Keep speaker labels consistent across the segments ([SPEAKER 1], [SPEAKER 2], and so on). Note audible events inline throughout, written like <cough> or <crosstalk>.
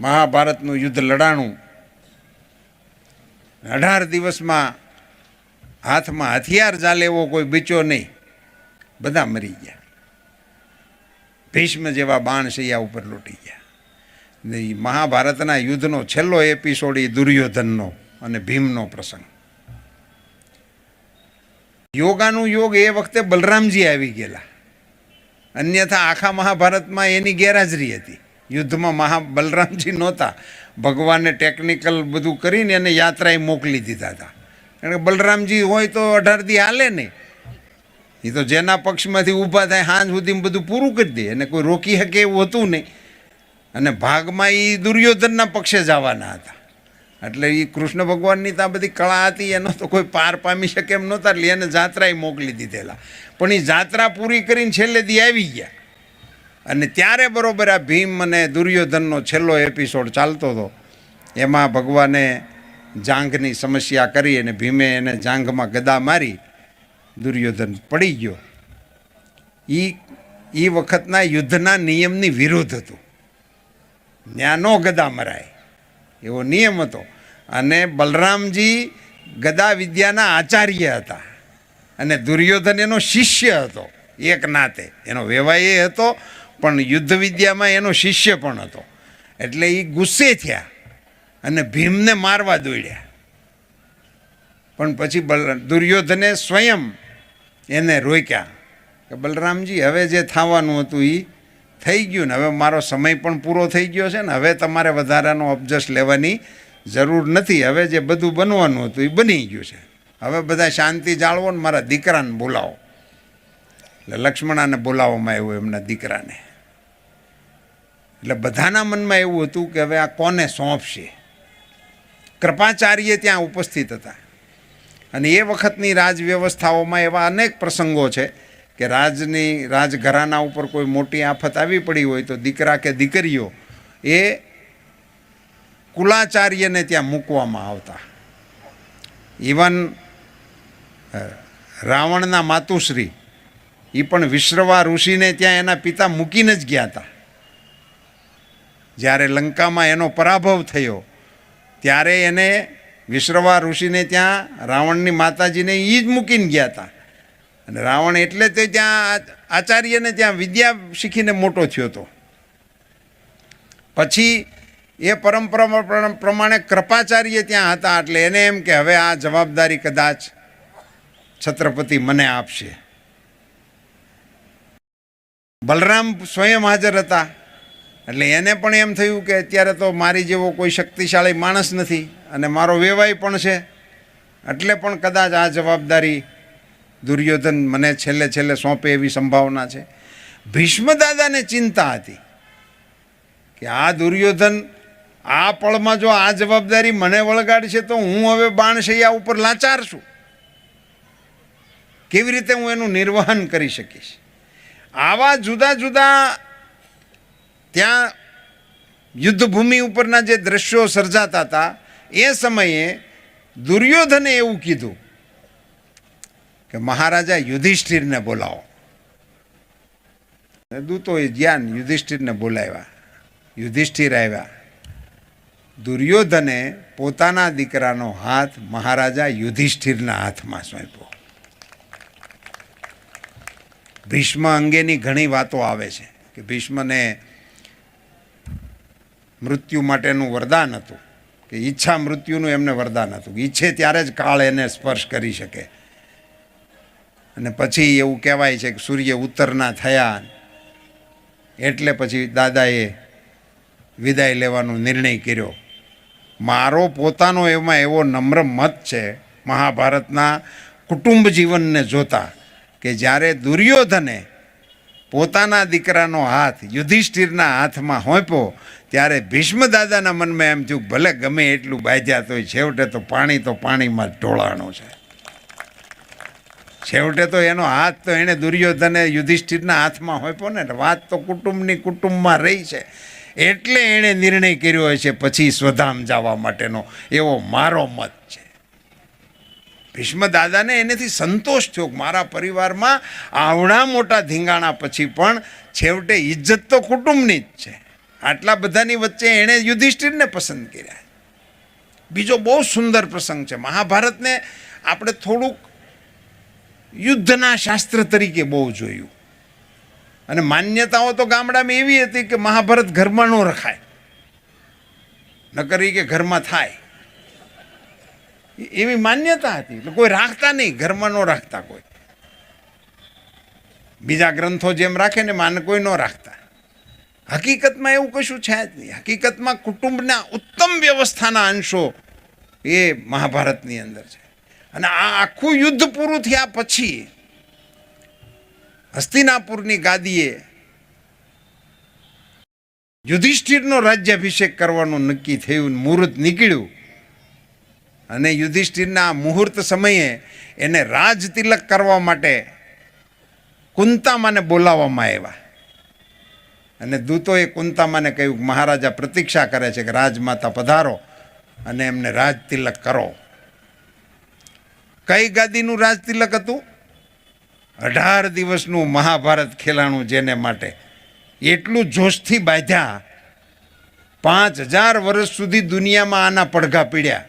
[SPEAKER 1] મહાભારતનું યુદ્ધ લડાણું. અઢાર દિવસમાં હાથમાં હથિયાર ચાલે એવો કોઈ બીચો નહીં. બધા મરી ગયા. ભીષ્મ જેવા બાણ શૈયા ઉપર લૂંટી ગયા. મહાભારતના યુદ્ધનો છેલ્લો એપિસોડ એ દુર્યોધનનો અને ભીમનો પ્રસંગ. યોગાનું યોગ એ વખતે બલરામજી આવી ગયેલા. અન્યથા આખા મહાભારતમાં એની ગેરહાજરી હતી. યુદ્ધમાં મહા બલરામજી નહોતા. ભગવાને ટેકનિકલ બધું કરીને એને યાત્રાએ મોકલી દીધા હતા. કારણ કે બલરામજી હોય તો અઢાર દી હાલે નહીં એ તો જેના પક્ષમાંથી ઊભા થાય સાંજ સુધી બધું પૂરું કરી દે. એને કોઈ રોકી શકે એવું હતું નહીં. અને ભાગમાં એ દુર્યોધનના પક્ષે જવાના હતા. એટલે એ કૃષ્ણ ભગવાનની તો આ બધી કળા હતી, એનો તો કોઈ પાર પામી શકે એમ નહોતા. એટલે એને જાત્રાએ મોકલી દીધેલા. પણ એ જાત્રા પૂરી કરીને છેલ્લે દી આવી ગયા. અને ત્યારે બરોબર આ ભીમ અને દુર્યોધનનો છેલ્લો એપિસોડ ચાલતો હતો. એમાં ભગવાને જાંઘની સમસ્યા કરી અને ભીમે એને જાંઘમાં ગદા મારી, દુર્યોધન પડી ગયો. એ એ વખતના યુદ્ધના નિયમની વિરુદ્ધ હતું. ત્યાં ગદા મરાય, એવો નિયમ હતો. અને બલરામજી ગદા વિદ્યાના આચાર્ય હતા. અને દુર્યોધન એનો શિષ્ય હતો, એક નાતે. એનો વ્યવહાર એ હતો પણ યુદ્ધ વિદ્યામાં એનો શિષ્ય પણ હતો. એટલે એ ગુસ્સે થયા અને ભીમને મારવા દોડ્યા. પણ પછી બલ દુર્યોધને સ્વયં એને રોક્યા કે બલરામજી, હવે જે થવાનું હતું એ થઈ ગયું ને, હવે મારો સમય પણ પૂરો થઈ ગયો છે ને, હવે તમારે વધારાનો અબજસ લેવાની જરૂર નથી. હવે જે બધું બનવાનું હતું એ બની ગયું છે. હવે બધા શાંતિ જાળવો ને મારા દીકરાને બોલાવો. એટલે લક્ષ્મણાને બોલાવવામાં આવ્યું એમના દીકરાને. એટલે બધાના મનમાં એવું હતું કે હવે આ કોને સોંપશે? કૃપાચાર્ય ત્યાં ઉપસ્થિત હતા. અને એ વખતની રાજવ્યવસ્થાઓમાં એવા અનેક પ્રસંગો છે કે રાજની, રાજઘરાના ઉપર કોઈ મોટી આફત આવી પડી હોય તો દીકરા કે દીકરીઓ એ કુલાચાર્યને ત્યાં મૂકવામાં આવતા. ઇવન રાવણના માતુશ્રી એ પણ વિશ્રવા ઋષિને ત્યાં એના પિતા મૂકીને જ ગયા હતા. જ્યારે લંકામાં એનો પરાભવ થયો, ત્યારે એને વિશ્રવા ઋષિને ત્યાં રાવણની માતાજીને એ જ મૂકીને ગયા હતા અને રાવણ એટલે તે ત્યાં આચાર્યને ત્યાં વિદ્યા શીખીને મોટો થયો હતો પછી એ પરંપરા પ્રમાણે કૃપાચાર્ય ત્યાં હતા એટલે એને એમ કે, હવે આ જવાબદારી કદાચ છત્રપતિ મને આપશે. બલરામ સ્વયં હાજર હતા. એટલે એને પણ એમ થયું કે અત્યારે તો મારી જેવો કોઈ શક્તિશાળી માણસ નથી અને મારો વેવાય પણ છે. એટલે પણ કદાચ આ જવાબદારી દુર્યોધન મને છેલ્લે છેલ્લે સોંપે એવી સંભાવના છે. ભીષ્મદાદાને ચિંતા હતી કે આ દુર્યોધન આ પળમાં જો આ જવાબદારી મને વળગાડશે તો હું હવે બાણશૈયા ઉપર લાચાર છું. કેવી રીતે હું એનું નિર્વહન કરી શકીશ? આવા જુદા જુદા ત્યાં યુદ્ધભૂમિ ઉપરના જે દ્રશ્યો સર્જાતા હતા, એ સમયે દુર્યોધને એવું કીધું કે, મહારાજા, યુધિષ્ઠિરને બોલાવો. દૂતોએ જ્ઞાન યુધિષ્ઠિરને બોલાવ્યા. યુધિષ્ઠિર આવ્યા. દુર્યોધને પોતાના દીકરાનો હાથ મહારાજા યુધિષ્ઠિરના હાથમાં સોંપ્યો. ભીષ્મ અંગેની ઘણી વાતો આવે છે કે ભીષ્મને મૃત્યુ માટેનું વરદાન હતું. કે ઈચ્છા મૃત્યુનું એમને વરદાન હતું. ઈચ્છે ત્યારે જ કાળ એને સ્પર્શ કરી શકે. અને પછી એવું કહેવાય છે કે સૂર્ય ઉત્તરના થયા એટલે પછી દાદાએ વિદાય લેવાનો નિર્ણય કર્યો. મારો પોતાનો એમાં એવો નમ્ર મત છે મહાભારતના કુટુંબ જીવનને જોતા કે જ્યારે દુર્યોધને પોતાના દીકરાનો હાથ યુધિષ્ઠિરના હાથમાં હોંપ્યો ત્યારે ભીષ્મ દાદાના મનમાં એમ થયું ભલે ગમે એટલું બાજ્યા તો છેવટે તો પાણી તો પાણીમાં ઢોળાણું છે. છેવટે તો એનો હાથ તો એણે દુર્યોધને યુધિષ્ઠિરના હાથમાં હોય ને વાત તો કુટુંબની કુટુંબમાં રહી છે. એટલે એણે નિર્ણય કર્યો છે પછી સ્વધામ જવા માટેનો એવો મારો મત છે. ભીષ્મ દાદાને એનેથી સંતોષ થયો મારા પરિવારમાં આવડા મોટા ધીંગાણા પછી પણ છેવટે ઇજ્જત તો કુટુંબની જ છે. આટલા બધાની વચ્ચે એણે યુધિષ્ઠિરને પસંદ કર્યા. બીજો બહુ સુંદર પ્રસંગ છે. મહાભારતને આપણે થોડુંક યુદ્ધના શાસ્ત્ર તરીકે બહુ જોયું. અને માન્યતાઓ તો ગામડામાં એવી હતી કે મહાભારત ઘરમાં ન રખાય. નકરી કે ઘરમાં થાય. એવી માન્યતા હતી. એટલે કોઈ રાખતા નહીં. ઘરમાં ન રાખતા કોઈ. બીજા ગ્રંથો જેમ રાખે ને માન કોઈ ન રાખતા. હકીકતમાં એવું કશું છે જ નહીં. હકીકતમાં કુટુંબના ઉત્તમ વ્યવસ્થાના અંશો એ મહાભારતની અંદર છે. અને આ આખું યુદ્ધ પૂરું થયા પછી હસ્તિનાપુરની ગાદીએ યુધિષ્ઠિરનો રાજ્યાભિષેક કરવાનું નક્કી થયું, મુહૂર્ત નીકળ્યું. અને યુધિષ્ઠિરના મુહૂર્ત સમયે એને રાજ તિલક કરવા માટે કુંતામાને બોલાવવામાં આવ્યા. અને દૂતોએ કુંતામાને કહ્યું, મહારાજા પ્રતીક્ષા કરે છે કે રાજમાતા પધારો અને એમને રાજ તિલક કરો. કઈ ગાદીનું રાજ તિલક હતું? અઢાર દિવસનું મહાભારત ખેલાણું જેને માટે એટલું જોશથી બાંધ્યા, પાંચ હજાર વર્ષ સુધી દુનિયામાં આના પડઘા પીડ્યા.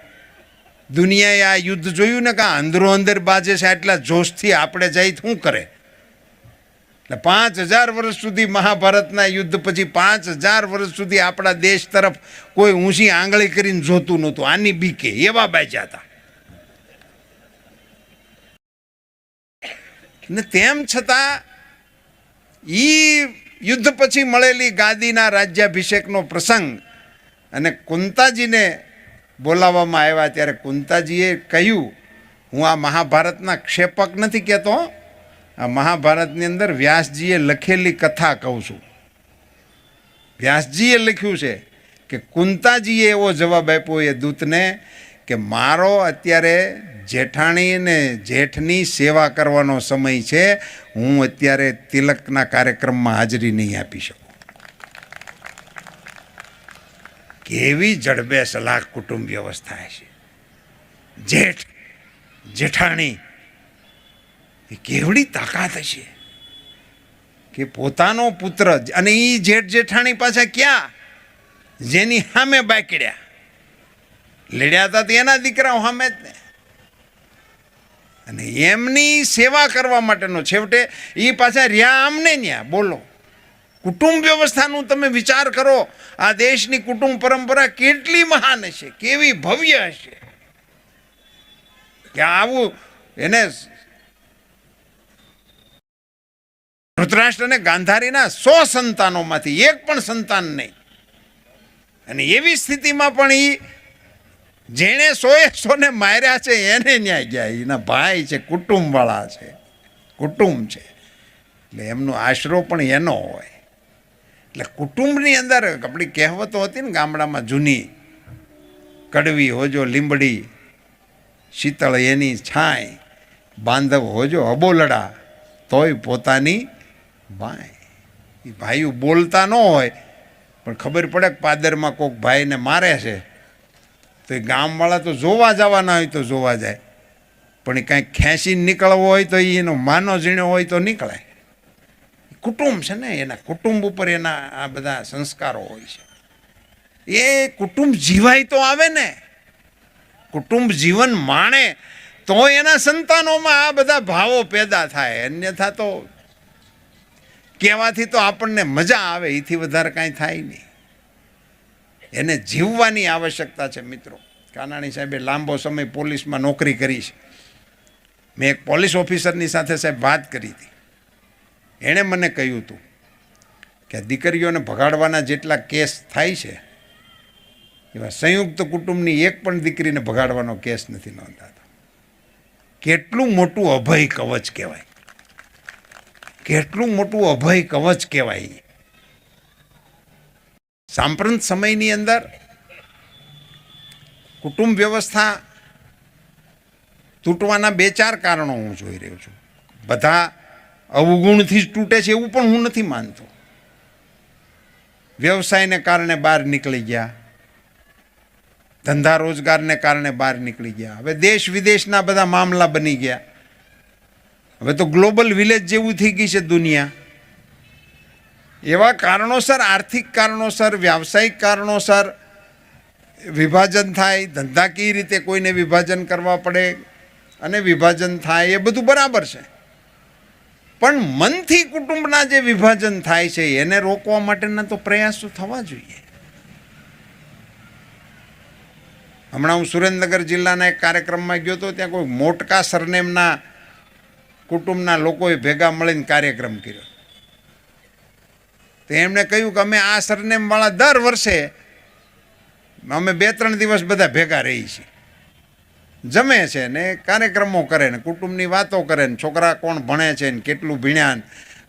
[SPEAKER 1] દુનિયાએ આ યુદ્ધ જોયું ને કે અંદરો અંદર બાજે છે એટલા જોશથી આપણે જઈ શું કરે? એટલે પાંચ હજાર વર્ષ સુધી મહાભારતના યુદ્ધ પછી પાંચ હજાર વર્ષ સુધી આપણા દેશ તરફ કોઈ ઊંચી આંગળી કરીને જોતું નહોતું. આની બીકે. એવા બાજ્યા હતા. ને તેમ છતાં ઈ યુદ્ધ પછી મળેલી ગાદીના રાજ્યાભિષેકનો પ્રસંગ અને કુંતાજીને બોલાવવામાં આવ્યા ત્યારે કુંતાજીએ કહ્યું, હું આ મહાભારતના ક્ષેપક નથી કહેતો. આ મહાભારતની અંદર વ્યાસજીએ લખેલી કથા કહું છું. વ્યાસજીએ લખ્યું છે કે કુંતાજીએ એવો જવાબ આપ્યો એ દૂતને કે મારો અત્યારે જેઠાણી અને જેઠની સેવા કરવાનો સમય છે, હું અત્યારે તિલકના કાર્યક્રમમાં હાજરી નહીં આપી શકું. કેવી જડબે સલાહ કુટુંબ વ્યવસ્થા છે જેઠ, જેઠાણી એ કેવડી તાકાત હશે? કે પોતાનો પુત્ર અને એ જેઠ જેઠાણી પાછા ક્યાં? જેની સામે બાકડ્યા. લડ્યા હતા એના દીકરાઓ સામે જ ને. અને એમની સેવા કરવા માટેનો છેવટે એ પાછા રહ્યા આમને ન્યા, બોલો. કુટુંબ વ્યવસ્થાનું તમે વિચાર કરો, આ દેશની કુટુંબ પરંપરા કેટલી મહાન હશે, કેવી ભવ્ય હશે. કે આવું એને ધૃતરાષ્ટ્ર અને ગાંધારીના સો સંતાનોમાંથી એક પણ સંતાન નહીં. અને એવી સ્થિતિમાં પણ એ જેણે સોએ સોને માર્યા છે, એને ન્યાય ગયા. એના ભાઈ છે, કુટુંબવાળા છે. કુટુંબ છે. એટલે એમનો આશરો પણ એનો હોય. એટલે કુટુંબની અંદર આપણી કહેવતો હતી ને ગામડામાં, જૂની કડવી હોજો લીંબડી, શીતળ એની છાંય, બાંધવ હોજો અબોલડા તોય પોતાની ભાઈ, એ ભાઈઓ બોલતા ન હોય, પણ ખબર પડે કે પાદરમાં કોઈક ભાઈને મારે છે. તો એ ગામવાળા તો જોવા જવાના હોય તો જોવા જાય. પણ એ કાંઈક ખેંચીને નીકળવો હોય તો એ એનો માનો ઝીણો હોય તો નીકળે કુટુંબ છે ને, એના કુટુંબ ઉપર એના આ બધા સંસ્કારો હોય છે. એ કુટુંબ જીવાય તો આવે ને. કુટુંબ જીવન માણે, તો એના સંતાનોમાં આ બધા ભાવો પેદા થાય. અન્યથા તો કહેવાથી તો આપણને મજા આવે, એથી વધારે કાંઈ થાય નહીં. એને જીવવાની આવશ્યકતા છે મિત્રો. કાનાણી સાહેબે લાંબો સમય પોલીસમાં નોકરી કરી છે. મેં એક પોલીસ ઓફિસરની સાથે સાહેબ વાત કરી હતી. એણે મને કહ્યું હતું કે દીકરીઓને ભગાડવાના જેટલા કેસ થાય છે, એવા સંયુક્ત કુટુંબની એક પણ દીકરીને ભગાડવાનો કેસ નથી નોંધાતો. કેટલું મોટું અભય કવચ કહેવાય. કેટલું મોટું અભય કવચ કહેવાય. સાંપ્રત સમયની અંદર કુટુંબ વ્યવસ્થા તૂટવાના બે ચાર કારણો હું જોઈ રહ્યો છું. બધા અવગુણથી જ તૂટે છે એવું પણ હું નથી માનતો. વ્યવસાયને કારણે બહાર નીકળી ગયા. ધંધા રોજગારને કારણે બહાર નીકળી ગયા. હવે દેશ વિદેશના બધા મામલા બની ગયા. હવે તો ગ્લોબલ વિલેજ જેવું થઈ ગઈ છે દુનિયા. એવા કારણોસર, આર્થિક કારણોસર, વ્યાવસાયિક કારણોસર વિભાજન થાય ધંધાકીય રીતે કોઈને વિભાજન કરવા પડે અને વિભાજન થાય એ બધું બરાબર છે. પણ મનથી કુટુંબના જે વિભાજન થાય છે, એને રોકવા માટેના તો પ્રયાસો થવા જોઈએ. હમણાં હું સુરેન્દ્રનગર જિલ્લાના એક કાર્યક્રમમાં ગયો હતો ત્યાં કોઈ મોટકા સરનેમના કુટુંબના લોકોએ ભેગા મળીને કાર્યક્રમ કર્યો. તો એમણે કહ્યું કે અમે આ સરનેમવાળા દર વર્ષે અમે બે ત્રણ દિવસ બધા ભેગા રહી છીએ. જમે છે ને કાર્યક્રમો કરે ને, કુટુંબની વાતો કરે ને, છોકરા કોણ ભણે છે ને, કેટલું ભીણ્યા ને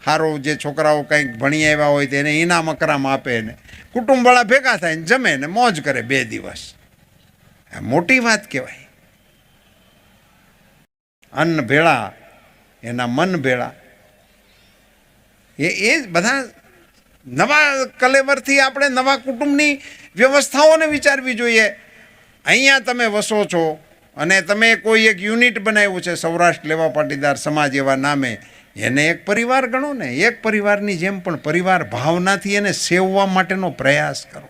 [SPEAKER 1] સારું જે છોકરાઓ કંઈક ભણી આવ્યા હોય તેને ઇનામ અકરામ આપે ને. કુટુંબવાળા ભેગા થાય ને, જમે ને, મોજ કરે બે દિવસ. મોટી વાત કહેવાય. અન્ન ભેળા એના મન ભેળા. એ એ બધા નવા કલેવરથી આપણે નવા કુટુંબની વ્યવસ્થાઓને વિચારવી જોઈએ. અહીંયા તમે વસો છો અને તમે કોઈ એક યુનિટ બનાવ્યું છે, સૌરાષ્ટ્ર લેવા પાટીદાર સમાજ એવા નામે. એને એક પરિવાર ગણો ને, એક પરિવારની જેમ પણ પરિવાર ભાવનાથી એને સેવવા માટેનો પ્રયાસ કરો.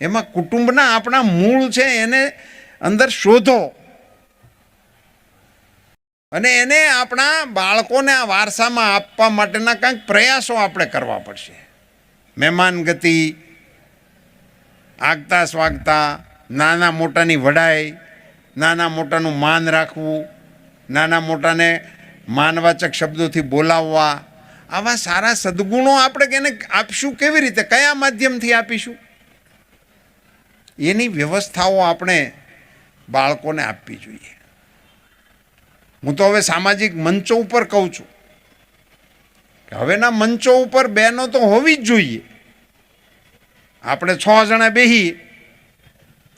[SPEAKER 1] એમાં કુટુંબના આપણા મૂળ છે, એને અંદર શોધો. અને એને આપણા બાળકોને આ વારસામાં આપવા માટેના કંઈક પ્રયાસો આપણે કરવા પડશે. મહેમાન ગતિ, આગતા સ્વાગતા, નાના મોટાની વડાઈ, નાના મોટાનું માન રાખવું, નાના મોટાને માનવાચક શબ્દોથી બોલાવવા, આવા સારા સદગુણો આપણે કેને આપશું કેવી રીતે? કયા માધ્યમથી આપીશું? એની વ્યવસ્થાઓ આપણે બાળકોને આપવી જોઈએ. હું તો હવે સામાજિક મંચો ઉપર કહું છું કે હવેના મંચો ઉપર બહેનો તો હોવી જ જોઈએ. આપણે છ જણા બેહી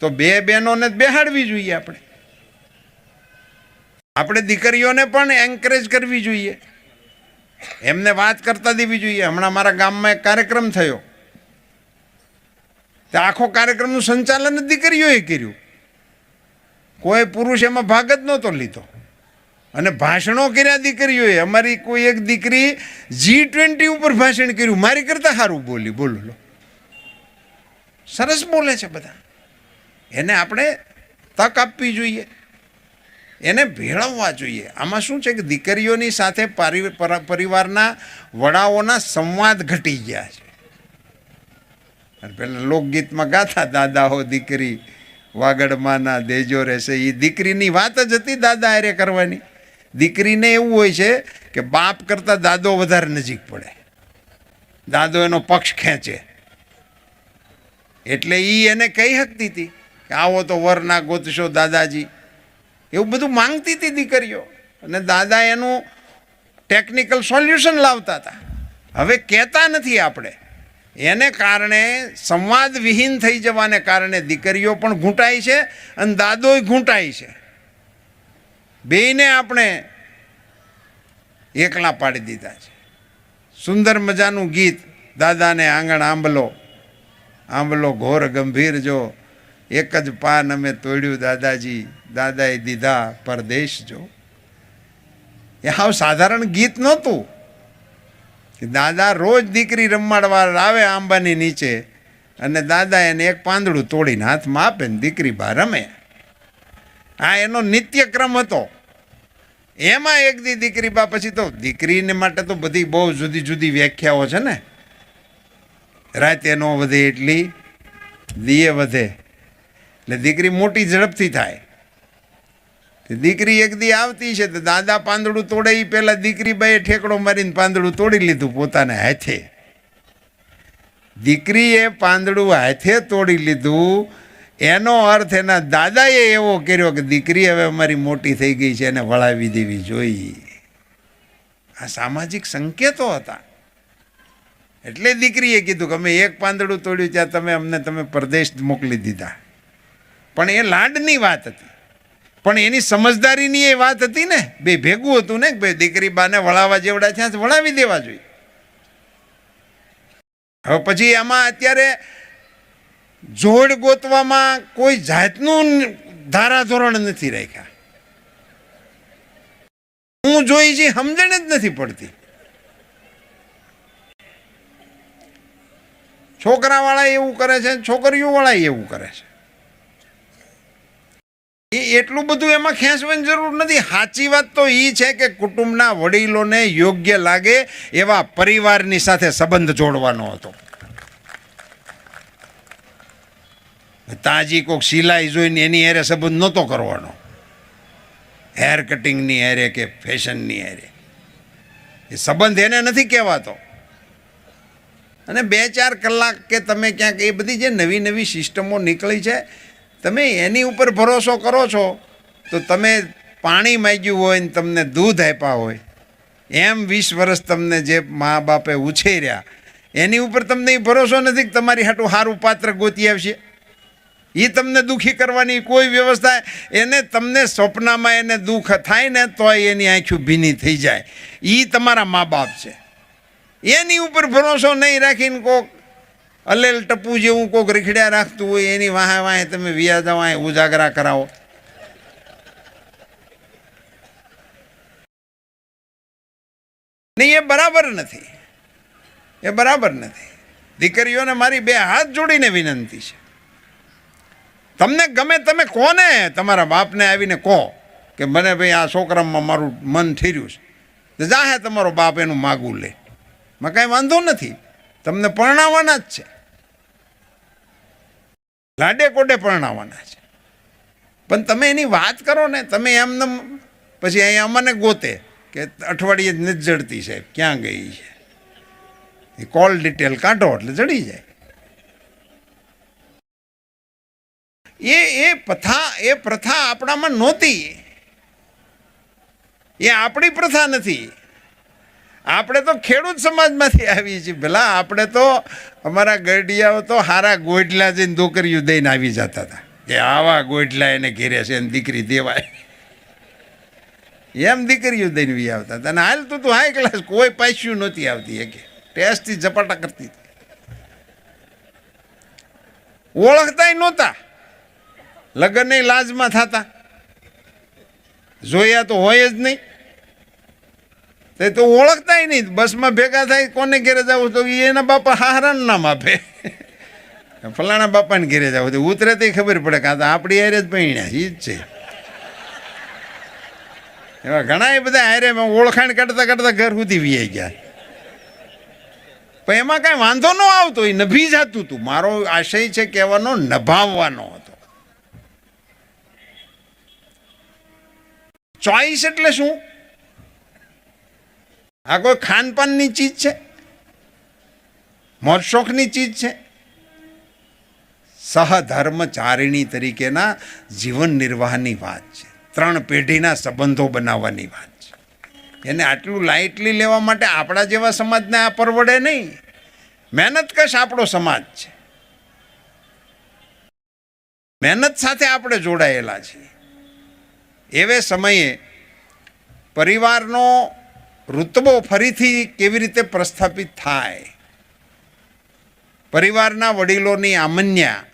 [SPEAKER 1] તો બે બહેનોને બેહાડવી જોઈએ આપણે. આપણે દીકરીઓને પણ એન્કરેજ કરવી જોઈએ. એમને વાત કરતા દેવી જોઈએ. હમણાં મારા ગામમાં એક કાર્યક્રમ થયો. તે આખો કાર્યક્રમનું સંચાલન જ દીકરીઓએ કર્યું. કોઈ પુરુષ એમાં ભાગ જ નહોતો લીધો. અને ભાષણો કર્યા દીકરીઓએ. અમારી કોઈ એક દીકરી જી ટ્વેન્ટી ઉપર ભાષણ કર્યું. મારી કરતાં સારું બોલી. બોલો, લો. સરસ બોલે છે બધા. એને આપણે તક આપવી જોઈએ. એને ભેળવવા જોઈએ. આમાં શું છે કે દીકરીઓની સાથે પારિ- પર- પરિવારના વડાઓના સંવાદ ઘટી ગયા છે. પેલા લોકગીતમાં ગાતા દાદા હો દીકરી, વાગડમાંના દેજો રહેશે. એ દીકરીની વાત જ હતી દાદા હારે કરવાની. દીકરીને એવું હોય છે કે બાપ કરતાં દાદો વધારે નજીક પડે. દાદો એનો પક્ષ ખેંચે. એટલે એ એને કહી શકતી હતી કે આવો તો વરના ગોતશો દાદાજી. એવું બધું માંગતી હતી દીકરીઓ. અને દાદા એનું ટેકનિકલ સોલ્યુશન લાવતા હતા. હવે કહેતા નથી આપણે. એને કારણે સંવાદ વિહીન થઈ જવાને કારણે દીકરીઓ પણ ઘૂંટાય છે અને દાદોય ઘૂંટાય છે. બેયને આપણે એકલા પાડી દીધા છે. સુંદર મજાનું ગીત, દાદાને આંગણ આંબલો. આંબલો ઘોર ગંભીર જો, એક જ પાન અમે તોડ્યું દાદાજી, દાદાએ દીધા પરદેશ જો. એ હાવ સાધારણ ગીત નહોતું. કે દાદા રોજ દીકરી રમાડવા આવે આંબાની નીચે, અને દાદા એને એક પાંદડું તોડીને હાથમાં આપે ને દીકરી બહાર રમે. આ એનો નિત્યક્રમ હતો. એમાં એક દી દીકરી બા પછી તો દીકરીને માટે તો બધી બહુ જુદી જુદી વ્યાખ્યાઓ છે ને. રાતે નો વધે એટલી દીએ વધે. એટલે દીકરી મોટી ઝડપથી થાય. દીકરી એક દી આવતી છે તો દાદા પાંદડું તોડે એ પહેલાં દીકરી બાએ ઠેકડો મારીને પાંદડું તોડી લીધું પોતાને હાથે. દીકરીએ પાંદડું હાથે તોડી લીધું એનો અર્થ એના દાદાએ એવો કર્યો કે દીકરી હવે અમારી મોટી થઈ ગઈ છે, એને વળાવી દેવી જોઈએ. આ સામાજિક સંકેતો હતા. એટલે દીકરીએ કીધું કે અમે એક પાંદડું તોડ્યું ત્યાં તમે અમને, તમે પરદેશ મોકલી દીધા. પણ એ લાડની વાત હતી. પણ એની સમજદારીની એ વાત હતી ને, બે ભેગું હતું ને, કે ભાઈ દીકરી બાને વળાવવા જેવડા ત્યાં વળાવી દેવા જોઈએ. હવે પછી આમાં અત્યારે જોડ ગોતવામાં કોઈ જાતનું ધારાધોરણ નથી રાખ્યા. હું જોઈ છે, સમજણ જ નથી પડતી. છોકરાવાળા એવું કરે છે છોકરીઓવાળા એવું કરે છે. એ એટલું બધું એમાં ખેંચવાની જરૂર નથી. સાચી વાત તો એ છે કે કુટુંબના વડીલોને યોગ્ય લાગે એવા પરિવારની સાથે સંબંધ જોડવાનો હતો. તાજી કોઈક સિલાઈ જોઈને એની હારે સંબંધ નહોતો કરવાનો. હેર કટિંગની હારે કે ફેશનની હારે. એ સંબંધ એને નથી કહેવાતો. અને બે ચાર કલાક કે તમે ક્યાંક એ બધી જે નવી નવી સિસ્ટમો નીકળી છે, તમે એની ઉપર ભરોસો કરો છો, તો તમે પાણી માગ્યું હોય ને તમને દૂધ આપ્યા હોય, એમ વીસ વર્ષ તમને જે મા બાપે ઉછેર્યા, એની ઉપર તમને ભરોસો નથી કે તમારી હાટું સારું પાત્ર ગોતી આવશે? એ તમને દુઃખી કરવાની કોઈ વ્યવસ્થા એને તમને સ્વપ્નમાં એને દુઃખ થાય ને તોય એની આંખું ભીની થઈ જાય. એ તમારા મા બાપ છે. એની ઉપર ભરોસો નહીં રાખીને કોક અલેલ ટપુ જેવું કોક રીખડ્યા રાખતું હોય, એની વાહે વાહે તમે વ્યાજા વાહે ઉજાગરા કરાવો. નહીં, એ બરાબર નથી. એ બરાબર નથી. દીકરીઓને મારી બે હાથ જોડીને વિનંતી છે. તમને ગમે તમે કોને? તમારા બાપને આવીને કહો કે મને ભાઈ આ છોકરામાં મારું મન ઠીર્યું છે. તો જાહે તમારો બાપ એનું માગું લે. માં કાંઈ વાંધો નથી. તમને પરણાવવાના જ છે. લાડે કોડે પરણાવવાના છે. પણ તમે એની વાત કરો ને, તમે એમને પછી અહીંયા અમને ગોતે કે અઠવાડિયે જ જડતી સાહેબ, ક્યાં ગઈ છે? એ કોલ ડિટેલ કાઢો એટલે જડી જાય. એ એ પ્રથા એ પ્રથા આપણામાં નહોતી. એ આપણી પ્રથા નથી. આપણે તો ખેડૂત સમાજમાંથી આવીએ છીએ. ભલા આપણે તો અમારા ગઢિયાઓ તો હારા ગોઈટલા જઈને દોકરીઓ દઈને આવી જતા હતા. કે આવા ગોઈટલા એને ઘેરે છે એને દીકરી દેવાય. એમ દીકરીઓ દઈને વી આવતા હતા. અને હાલ તું તું હાઈ ક્લાસ કોઈ પાસ્યું નહોતી આવતી કે ટેસ્ટથી ઝપાટા કરતી હતી. ઓળખતાય નહોતા. લગ્ન લાજમાં થતા. જોયા તો હોય જ નહીં. તે તો ઓળખતાય નહીં. બસમાં ભેગા થાય, કોને ઘેરે જવું તો એના બાપા હારાનું નામ આપે. <laughs> ફલાણા બાપાને ઘેરે જવું તો ઉતરે તો ખબર પડે કાં તો આપણી હારે જ પૈણ્યા એ જ છે. એવા ઘણા બધા હારે ઓળખાણ કરતા કરતા ઘર સુધી વી ગયા. પણ એમાં કાંઈ વાંધો ન આવતો એ નભી જતું હતું મારો આશય છે કહેવાનો નભાવવાનો હતો ચોઈસ એટલે શું? આ કોઈ ખાનપાનની ચીજ છે? મોજ શોખની ચીજ છે? સહધર્મચારિણી તરીકેના જીવન નિર્વાહની વાત છે. ત્રણ પેઢીના સંબંધો બનાવવાની વાત છે. એને આટલું લાઇટલી લેવા માટે આપણા જેવા સમાજને આ પરવડે નહીં. મહેનત કશ આપણો સમાજ છે. મહેનત સાથે આપણે જોડાયેલા છીએ. એવે સમયે પરિવારનો ઋતબો ફરીથી કેવી રીતે પ્રસ્થાપિત થાય? પરિવારના વડીલોની આમન્યા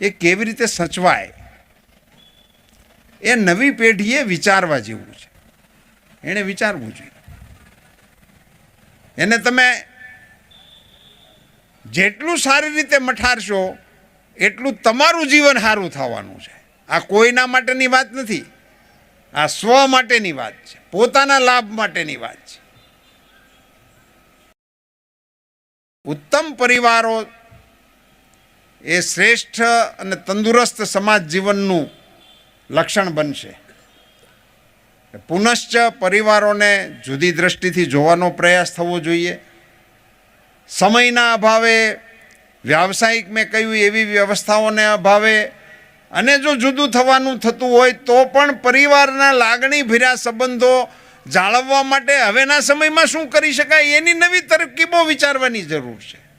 [SPEAKER 1] એ કેવી રીતે સચવાય? એ નવી પેઢીએ વિચારવા જેવું છે. એણે વિચારવું જોઈએ. એને તમે જેટલું સારી રીતે મઠારશો, એટલું તમારું જીવન સારું થવાનું છે. આ કોઈના માટેની વાત નથી. આ સ્વ માટેની વાત છે. પોતાના લાભ માટેની વાત છે. ઉત્તમ પરિવારો એ શ્રેષ્ઠ અને તંદુરસ્ત સમાજ જીવનનું લક્ષણ બનશે. પુનશ્ચ પરિવારોને જુદી દ્રષ્ટિથી જોવાનો પ્રયાસ થવો જોઈએ. સમયના અભાવે, વ્યાવસાયિક મેં કહ્યું, એવી વ્યવસ્થાઓને અભાવે અને જો જુદું થવાનું થતું હોય તો પણ પરિવારના લાગણી ભીરા સંબંધો જાળવવા માટે હવેના સમયમાં શું કરી શકાય એની નવી તરકીબો વિચારવાની જરૂર છે.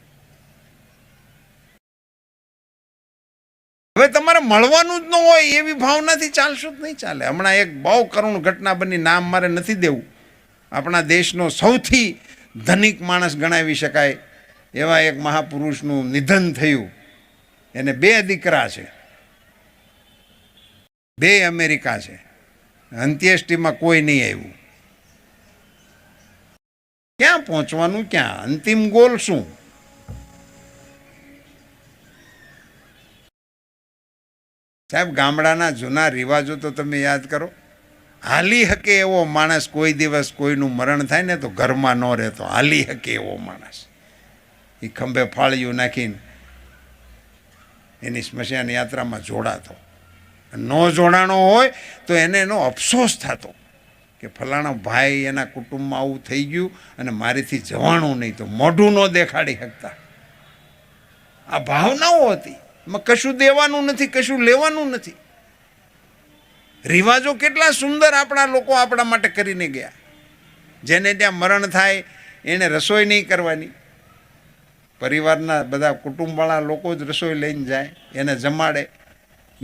[SPEAKER 1] હવે તમારે મળવાનું જ ન હોય એવી ભાવનાથી ચાલશું જ નહીં ચાલે. હમણાં એક બહુ કરુણ ઘટના બની, નામ મારે નથી દેવું. આપણા દેશનો સૌથી ધનિક માણસ ગણાવી શકાય એવા એક મહાપુરુષનું નિધન થયું. એને બે દીકરા છે. બે અમેરિકા છે. અંત્યેષ્ટિમાં કોઈ નહીં આવ્યું. ક્યાં પહોંચવાનું ક્યાં? અંતિમ ગોલ શું? સાહેબ, ગામડાના જૂના રિવાજો તો તમે યાદ કરો. હાલી હકે એવો માણસ કોઈ દિવસ કોઈનું મરણ થાય ને તો ઘરમાં ન રહેતો. હાલી હકે એવો માણસ. એ ખંભે ફાળિયું નાખીને એની સ્મશાન યાત્રામાં જોડાતો. ન જોડાણો હોય તો એને એનો અફસોસ થતો કે ફલાણા ભાઈ એના કુટુંબમાં આવું થઈ ગયું અને મારીથી જવાનું નહીં તો મોઢું ન દેખાડી શકતા. આ ભાવનાઓ હતી. એમાં કશું દેવાનું નથી, કશું લેવાનું નથી. રિવાજો કેટલા સુંદર આપણા લોકો આપણા માટે કરીને ગયા. જેને ત્યાં મરણ થાય, એને રસોઈ નહીં કરવાની. પરિવારના બધા કુટુંબવાળા લોકો જ રસોઈ લઈને જાય, એને જમાડે.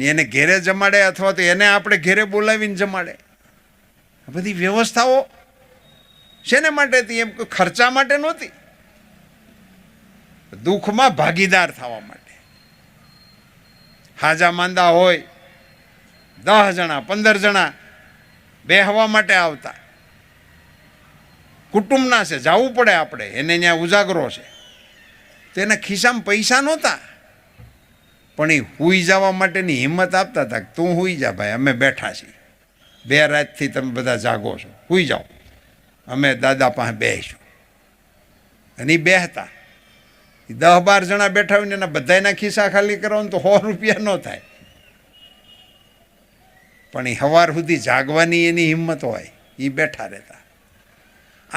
[SPEAKER 1] એને ઘેરે જમાડે અથવા તો એને આપણે ઘેરે બોલાવીને જમાડે. આ બધી વ્યવસ્થાઓ શેને માટે હતી? એમ ખર્ચા માટે નહોતી. દુઃખમાં ભાગીદાર થવા માટે. હાજા માંદા હોય દસ જણા, પંદર જણા બેહવા માટે આવતા. કુટુંબના છે, જવું પડે આપણે, એને ત્યાં ઉજાગરો છે. તો એના ખિસ્સામાં પૈસા નહોતા. પણ એ હુઈ જવા માટેની હિંમત આપતા હતા કે તું હુઈ જા ભાઈ, અમે બેઠા છીએ. બે રાતથી તમે બધા જાગો છો. હુઈ જાઓ. અમે દાદા પાસે બેસીશું અને એ બેહતા. એ દસ બાર જણા બેઠા હોય ને એના બધાના ખિસ્સા ખાલી કરવાનું તો સો રૂપિયા ન થાય. પણ એ સવાર સુધી જાગવાની એની હિંમત હોય. એ બેઠા રહેતા.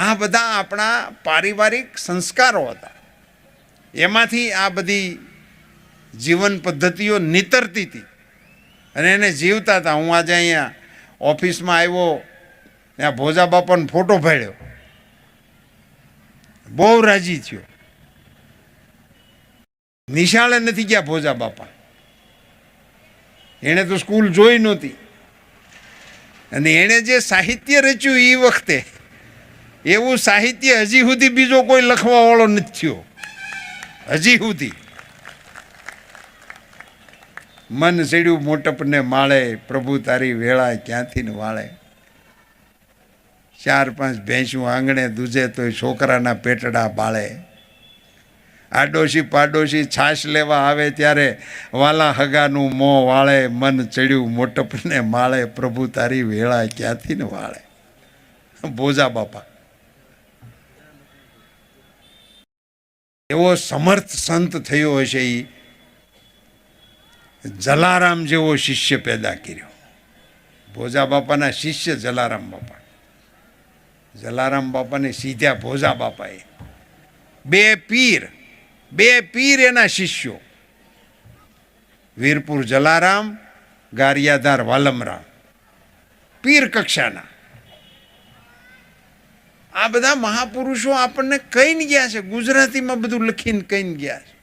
[SPEAKER 1] આ બધા આપણા પારિવારિક સંસ્કારો હતા. એમાંથી આ બધી જીવન પદ્ધતિઓ નીતરતી હતી. અને એને જીવતા હતા. હું આજે અહીંયા ઓફિસમાં આવ્યો, ત્યાં ભોજા બાપાનો ફોટો પાડ્યો. બહુ રાજી થયો. નિશાળે નથી ગયા ભોજા બાપા. એણે તો સ્કૂલ જોઈ નહોતી. અને એણે જે સાહિત્ય રચ્યું એ વખતે, એવું સાહિત્ય હજી સુધી બીજો કોઈ લખવાવાળો નથી થયો. હજી સુધી. મન ચડ્યું મોટપને માળે, પ્રભુ તારી વેળા ક્યાંથી ને વાળે? ચાર પાંચ ભેંસું આંગણે દૂજે તોય છોકરાના પેટડા બાળે. આડોશી પાડોશી છાશ લેવા આવે ત્યારે વાલા હગાનું મોં વાળે, મન ચડ્યું મોટપને માળે, પ્રભુ તારી વેળા ક્યાંથી ને વાળે? ભોજા બાપા. એવો સમર્થ સંત થયો હશે એ જલારામ જેવો શિષ્ય પેદા કર્યો. ભોજા બાપાના શિષ્ય જલારામ બાપા. જલારામ બાપાને સીધા ભોજા બાપાએ. બે પીર બે પીર એના શિષ્યો. વીરપુર જલારામ, ગારિયાધાર વાલમરામ. પીર કક્ષાના. આ બધા મહાપુરુષો આપણને કહીને ગયા છે, ગુજરાતીમાં બધું લખીને કહીને ગયા છે.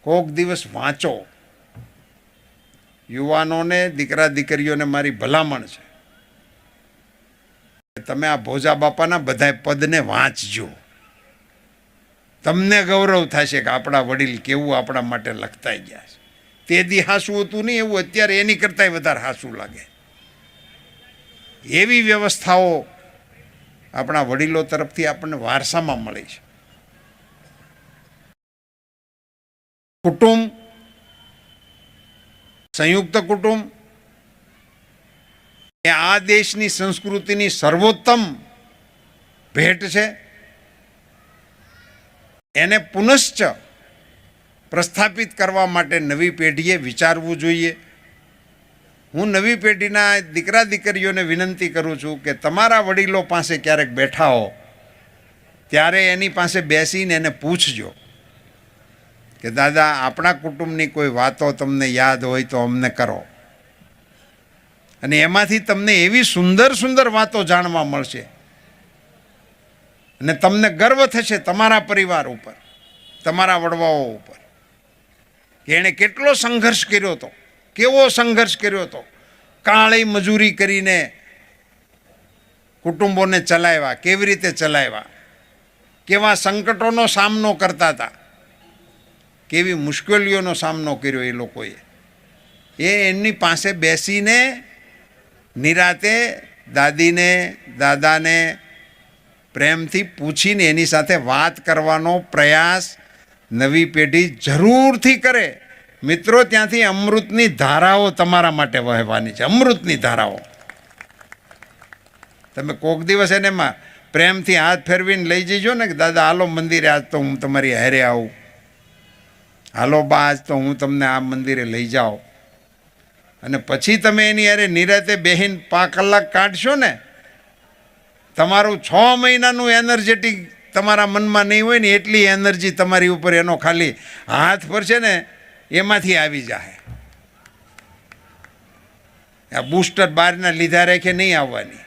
[SPEAKER 1] કોક દિવસ વાંચો. યુવાનોને, દીકરા, દીકરીઓને મારી ભલામણ છે. તમે આ ભોજા બાપાના બધા પદને વાંચજો. તમને ગૌરવ થશે કે આપણા વડીલ કેવું આપણા માટે લખતા ગયા છે. તે દી હાસું હતું નહીં, એવું અત્યારે એની કરતાંય વધારે હાસું લાગે. એવી વ્યવસ્થાઓ આપણા વડીલો તરફથી આપણને વારસામાં મળી છે. કુટુંબ, સંયુક્ત કુટુંબ, એ આ દેશની સંસ્કૃતિની સર્વોત્તમ ભેટ છે. એને પુનશ્ચ પ્રસ્થાપિત કરવા માટે નવી પેઢીએ વિચારવું જોઈએ. હું નવી પેઢીના દીકરા દીકરીઓને વિનંતી કરું છું કે તમારા વડીલો પાસે ક્યારેક બેઠા હો, ત્યારે એની પાસે બેસીને એને પૂછજો. કે દાદા, આપણા કુટુંબની કોઈ વાતો તમને યાદ હોય તો અમને કરો. અને એમાંથી તમને એવી સુંદર સુંદર વાતો જાણવા મળશે. અને તમને ગર્વ થશે તમારા પરિવાર ઉપર, તમારા વડવાઓ ઉપર. કે એણે કેટલો સંઘર્ષ કર્યો હતો, કેવો સંઘર્ષ કર્યો હતો. કાળી મજૂરી કરીને કુટુંબોને ચલાવ્યા, કેવી રીતે ચલાવ્યા, કેવા સંકટોનો સામનો કરતા હતા. કેવી મુશ્કેલીઓનો સામનો કર્યો એ લોકોએ. એ એમની પાસે બેસીને નિરાતે દાદીને, દાદાને પ્રેમથી પૂછીને એની સાથે વાત કરવાનો પ્રયાસ નવી પેઢી જરૂરથી કરે. મિત્રો, ત્યાંથી અમૃતની ધારાઓ તમારા માટે વહેવાની છે. અમૃતની ધારાઓ. તમે કોક દિવસ એને પ્રેમથી હાથ ફેરવીને લઈ જઈજો ને કે, દાદા, હાલો મંદિરે, આજ તો હું તમારી હારે આવું. હાલો બા આજ તો હું તમને આ મંદિરે લઈ જાઉં. અને પછી તમે એની અરે નિરાતે બેહીન પાંચ કલાક કાઢશો ને, તમારું છ મહિનાનું એનર્જેટિક તમારા મનમાં નહીં હોય ને એટલી એનર્જી તમારી ઉપર એનો ખાલી હાથ પર છે ને, એમાંથી આવી જાય આ બૂસ્ટર બહારના લીધા રેખે નહીં આવવાની.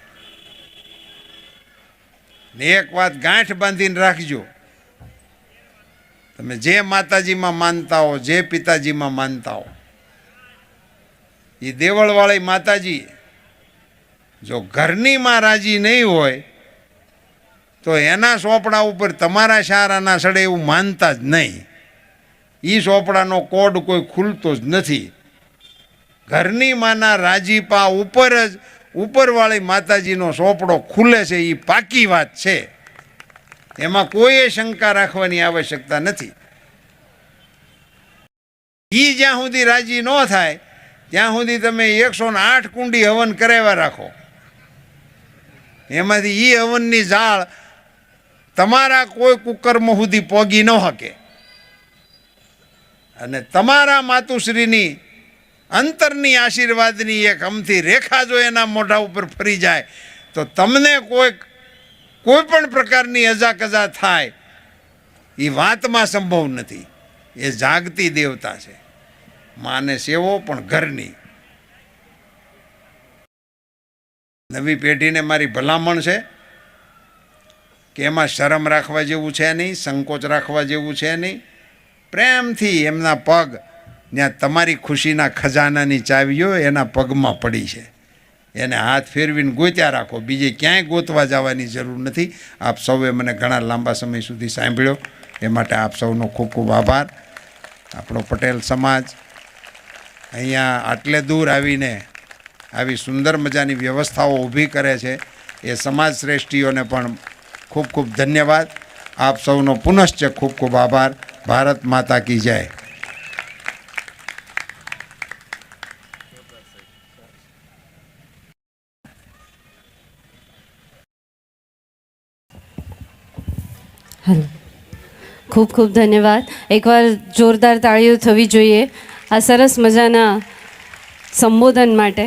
[SPEAKER 1] ને એક વાત ગાંઠ બાંધીને રાખજો. તમે જે માતાજીમાં માનતા હો, જે પિતાજીમાં માનતા હો. એ દેવળવાળી માતાજી જો ઘરની માં રાજી નહીં હોય, તો એના સોપડા ઉપર તમારા શારાના સડે એવું માનતા જ નહીં. એ સોપડાનો કોડ કોઈ ખુલતો જ નથી. ઘરની માના રાજીપા ઉપર જ, ઉપરવાળી માતાજીનો સોપડો ખુલે છે એ પાકી વાત છે. એમાં કોઈએ શંકા રાખવાની આવશ્યકતા નથી. એ જ્યાં સુધી રાજી ન થાય, ત્યાં સુધી તમે એકસો ને આઠ કુંડી હવન કરાવ્યા રાખો. એમાંથી એ હવનની ઝાળ તમારા કોઈ કુકર્મ સુધી પોગી ન શકે અને તમારા માતુશ્રીની અંતરની આશીર્વાદની એક અમથી રેખા જો એના મોઢા ઉપર ફરી જાય, તો તમને કોઈ કોઈ પણ પ્રકારની અજાકજા થાય, એ વાતમાં સંભવ નથી. એ જાગતી દેવતા છે. માને સેવો પણ ઘરની. નવી પેઢીને મારી ભલામણ છે કે એમાં શરમ રાખવા જેવું છે નહીં, સંકોચ રાખવા જેવું છે નહીં. પ્રેમથી એમના પગ ત્યાં તમારી ખુશીના ખજાનાની ચાવીઓ એના પગમાં પડી છે. એને હાથ ફેરવીને ગોત્યા રાખો. બીજે ક્યાંય ગોતવા જવાની જરૂર નથી. આપ સૌએ મને ઘણા લાંબા સમય સુધી સાંભળ્યો. એ માટે આપ સૌનો ખૂબ ખૂબ આભાર. આપણો પટેલ સમાજ અહીંયા આટલે દૂર આવીને આવી સુંદર મજાની વ્યવસ્થાઓ ઊભી કરે છે. એ સમાજ શ્રેષ્ઠીઓને પણ ખૂબ ખૂબ ધન્યવાદ. આપ સૌનો પુનશ્ચ ખૂબ ખૂબ આભાર. ભારત માતા કી જય.
[SPEAKER 2] હલો. ખૂબ ખૂબ ધન્યવાદ. એકવાર જોરદાર તાળીઓ થવી જોઈએ આ સરસ મજાના સંબોધન માટે.